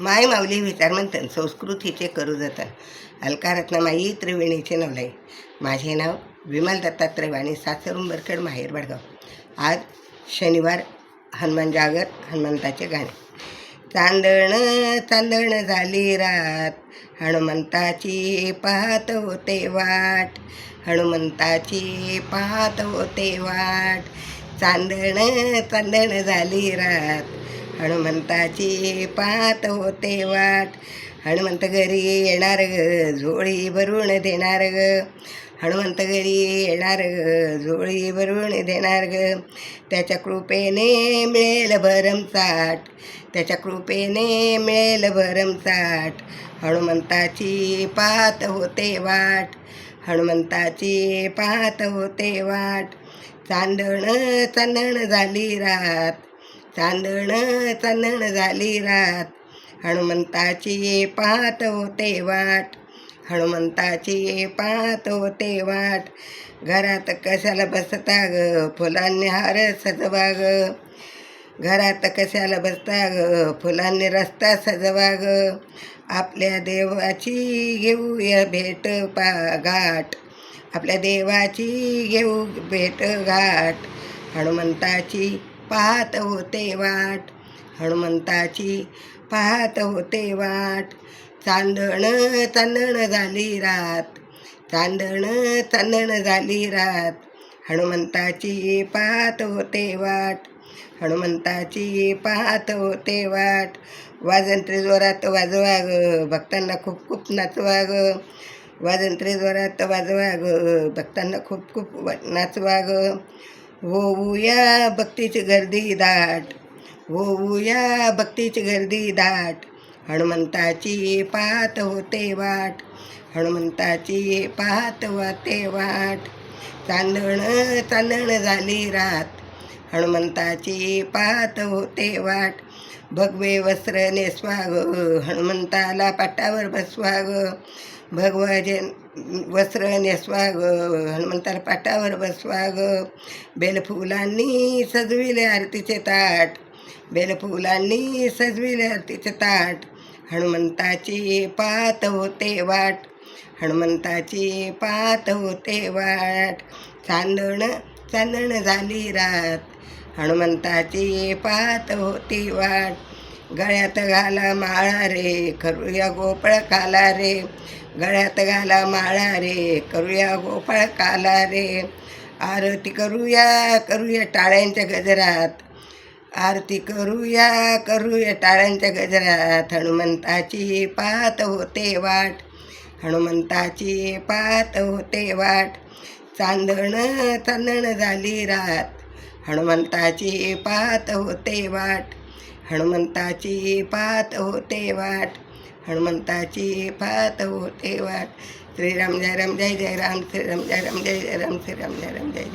माय माऊली विचारमंथन संस्कृतीचे करू जतन अलकारत्नमाई त्रिवेणीचे नवलाई माझे नाव विमल दत्तात्रय आणि सासरून बरकड माहेर बडगाव. आज शनिवार हनुमान जागर हनुमंताचे गाणे. चांदण चांदण झाली रात हनुमंताची पाहत होते वाट. हनुमंताची पाहत होते वाट. चांदण चांदण झाली रात हनुमंताची पाहत होते वाट. हनुमंत घरी येणार ग झोळी भरून देणार ग. हनुमंत घरी येणार ग झोळी भरून देणार ग. त्याच्या कृपेने मिळेल भरमसाठ त्याच्या कृपेने मिळेल भरमसाठ हनुमंताची पाहत होते वाट. हनुमंताची पाहत होते वाट. चांदण चांदण झाली रात. चांदण चांदण झाली रात. हनुमंताची ये पाहत होते वाट. हनुमंताची ये पाहत होते वाट. घरात कशाला बसता ग? फुलांनी हार सजवा ग. घरात कशाला बसता ग? फुलांनी रस्ता सजवा ग. आपल्या देवाची घेऊया भेट पा घाट. आपल्या देवाची घेऊ भेट घाट. हनुमंताची पाहत होते वाट. हनुमंताची पाहत होते वाट. चांदण चांदण झाली रात. चांदण चांदण झाली रात. हनुमंताची पाहत होते वाट. हनुमंताची पाहत होते वाट. वाजंत्री जोरात वाजवा ग भक्तांना खूप खूप नाचवा ग वाजंत्री जोरात वाजवा ग भक्तांना खूप खूप नाचवा ग होऊया भक्तीची गर्दी दाट. होऊया भक्तीची गर्दी दाट. हनुमंताची पाहत होते वाट. हनुमंताची पाहत होते वाट. चांदण चांदण झाली रात. हनुमंताची पाहत होते वाट. भगवे वस्त्र नेसवा ग हनुमंताला पाटावर बसवा ग भगवाजन वस्त्र नेसवा ग हनुमंताला पाटावर बसवा ग बेलफुलांनी सजविले आरतीचे ताट. बेलफुलांनी सजविले आरतीचे ताट. हनुमंताची पात होते वाट. हनुमंताची पात होते वाट. चांदण चांदण झाली रात. हनुमंताची पाहत होती वाट. गळ्यात घाला माळा रे करूया गोपळ काला रे. गळ्यात घाला माळा रे करूया गोपळ काला रे. आरती करूया करूया टाळ्यांच्या गजरात. आरती करूया करूया टाळ्यांच्या गजरात. हनुमंताची पाहत होते वाट. हनुमंताची पाहत होते वाट. चांदण चांदण झाली रात. हनुमंताची पात होते वाट. हनुमंताची पात होते वाट. हनुमंताची पात होते वाट. श्रीराम जय राम जय जय राम. श्रीराम जय राम जय जय राम. श्रीराम जय राम जय जय